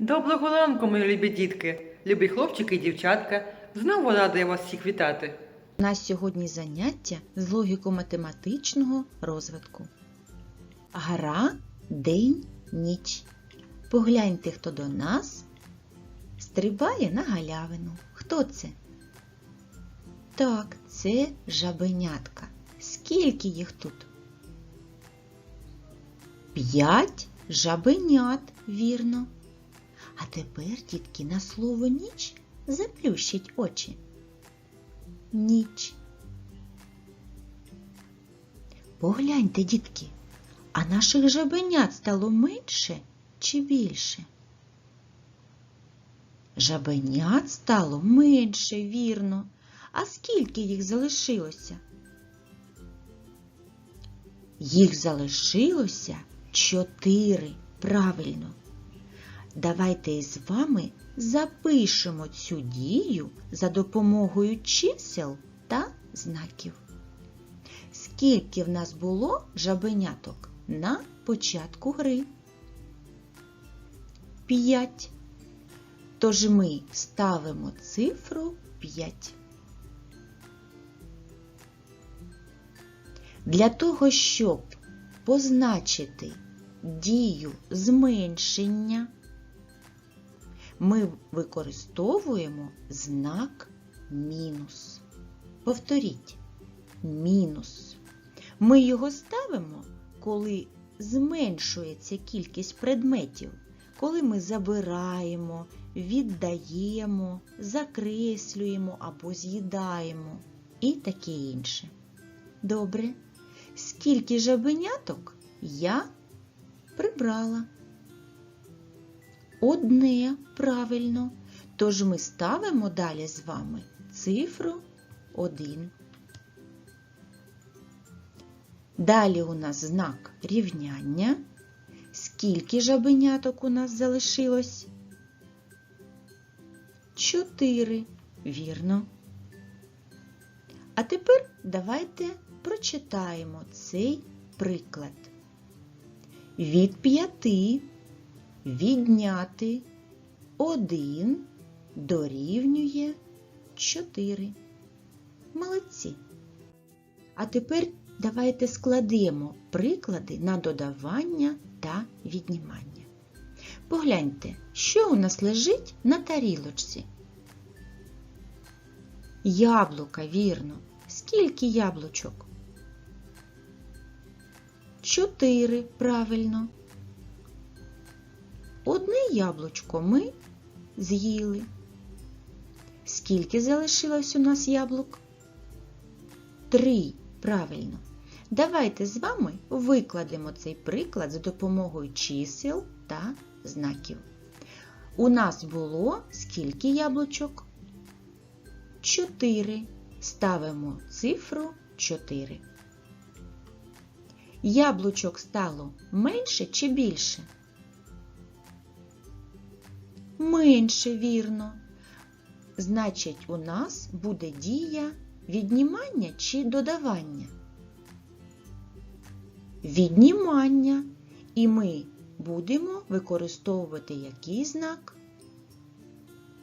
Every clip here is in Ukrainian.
Доброго ранку, мої любі дітки, любі хлопчики і дівчатка. Знову рада я вас всіх вітати. У нас сьогодні заняття з логіко-математичного розвитку. Гра, день, ніч. Погляньте, хто до нас стрибає на галявину. Хто це? Так, це жабенятка. Скільки їх тут? П'ять жабенят, вірно. А тепер, дітки, на слово ніч заплющіть очі ніч. Погляньте, дітки, а наших жабенят стало менше чи більше? Жабенят стало менше, вірно. А скільки їх залишилося? Їх залишилося чотири, правильно. Давайте із вами запишемо цю дію за допомогою чисел та знаків. Скільки в нас було жабеняток на початку гри? П'ять. Тож ми ставимо цифру 5. Для того, щоб позначити дію зменшення, ми використовуємо знак мінус. Повторіть мінус. Ми його ставимо, коли зменшується кількість предметів, коли ми забираємо, віддаємо, закреслюємо або з'їдаємо і таке інше. Добре. Скільки жабеняток я прибрала? Одне правильно. Тож ми ставимо далі з вами цифру 1. Далі у нас знак рівняння. Скільки жабеняток у нас залишилось? 4. Вірно. А тепер давайте прочитаємо цей приклад. Від п'яти відняти 1 дорівнює 4. Молодці. А тепер давайте складемо приклади на додавання та віднімання. Погляньте, що у нас лежить на тарілочці. Яблука, вірно. Скільки яблучок? Чотири, правильно. Одне яблучко ми з'їли. Скільки залишилось у нас яблук? Три, правильно. Давайте з вами викладемо цей приклад за допомогою чисел та знаків. У нас було скільки яблучок? Чотири. Ставимо цифру 4. Яблучок стало менше чи більше? Менше вірно. Значить, у нас буде дія віднімання чи додавання? Віднімання. І ми будемо використовувати який знак?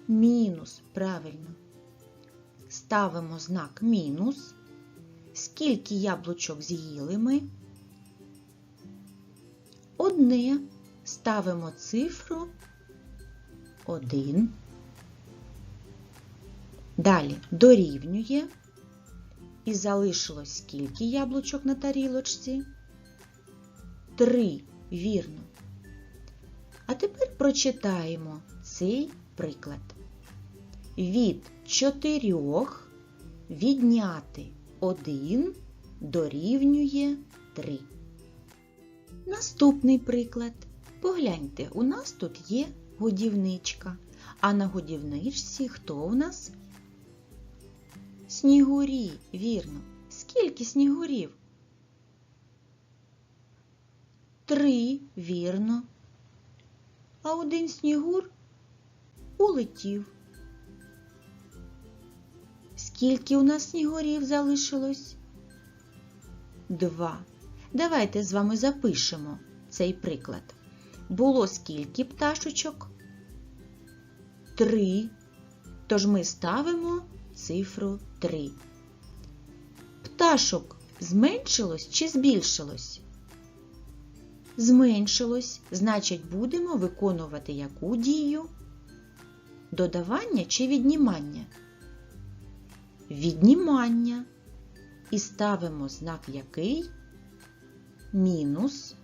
Мінус, правильно. Ставимо знак мінус. Скільки яблучок з'їли ми? Одне. Ставимо цифру 1. Далі дорівнює. І залишилось скільки яблучок на тарілочці? Три, вірно. А тепер прочитаємо цей приклад. Від чотирьох відняти 1 дорівнює 3. Наступний приклад. Погляньте, у нас тут є годівничка. А на годівничці хто у нас? Снігурі, вірно. Скільки снігурів? Три, вірно. А один снігур улетів. Скільки у нас снігурів залишилось? Два. Давайте з вами запишемо цей приклад. Було скільки пташечок? 3. Тож ми ставимо цифру 3. Пташок зменшилось чи збільшилось? Зменшилось, значить, будемо виконувати яку дію? Додавання чи віднімання? Віднімання. І ставимо знак який? Мінус.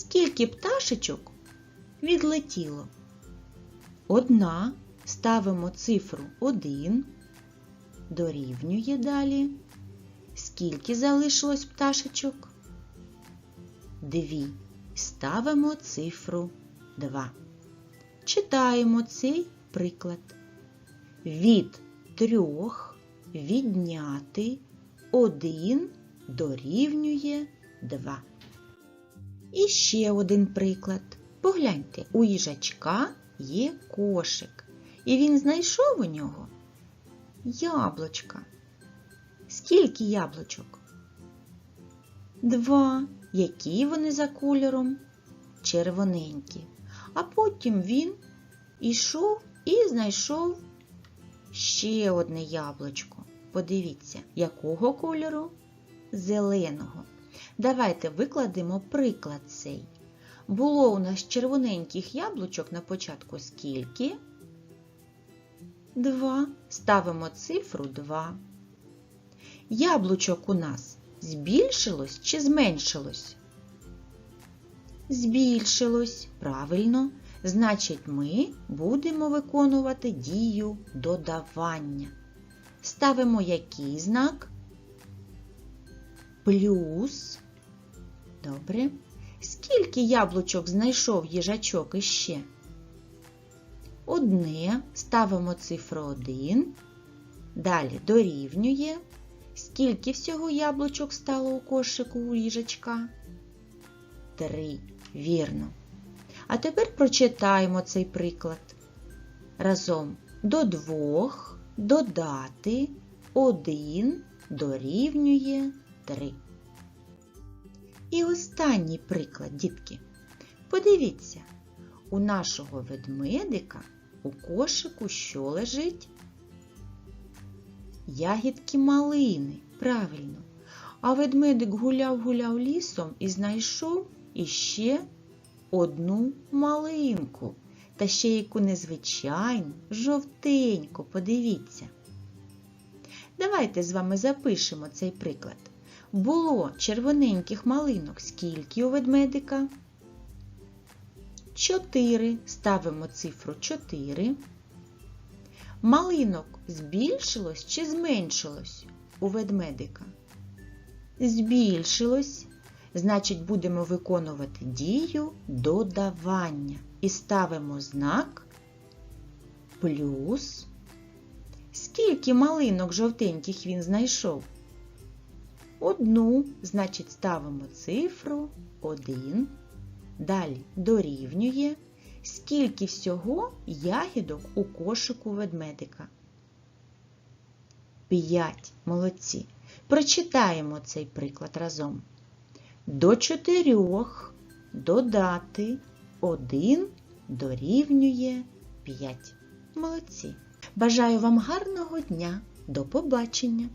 Скільки пташечок відлетіло? Одна. Ставимо цифру 1. Дорівнює далі. Скільки залишилось пташечок? Дві. Ставимо цифру 2. Читаємо цей приклад. Від трьох відняти 1 дорівнює 2. І ще один приклад. Погляньте, у їжачка є кошик, і він знайшов у нього яблучка. Скільки яблучок? Два. Які вони за кольором? Червоненькі. А потім він ішов і знайшов ще одне яблучко. Подивіться, якого кольору? Зеленого. Давайте викладемо приклад цей. Було у нас червоненьких яблучок на початку скільки? Два. Ставимо цифру 2. Яблучок у нас збільшилось чи зменшилось? Збільшилось. Правильно. Значить, ми будемо виконувати дію додавання. Ставимо який знак? Плюс. Добре. Скільки яблучок знайшов їжачок іще? Одне. Ставимо цифру 1. Далі дорівнює. Скільки всього яблучок стало у кошику у їжачка? Три. Вірно. А тепер прочитаємо цей приклад. Разом до двох додати 1 дорівнює 3. І останній приклад, дітки. Подивіться, у нашого ведмедика у кошику що лежить? Ягідки малини, правильно. А ведмедик гуляв-гуляв лісом і знайшов іще одну малинку. Та ще яку незвичайну, жовтеньку, подивіться. Давайте з вами запишемо цей приклад. Було червоненьких малинок скільки у ведмедика? 4. Ставимо цифру 4. Малинок збільшилось чи зменшилось у ведмедика? Збільшилось. Значить, будемо виконувати дію додавання. І ставимо знак плюс. Скільки малинок жовтеньких він знайшов? Одну, значить, ставимо цифру 1. Далі дорівнює. Скільки всього ягідок у кошику ведмедика? 5. Молодці. Прочитаємо цей приклад разом. До 4 додати 1 дорівнює 5. Молодці. Бажаю вам гарного дня. До побачення!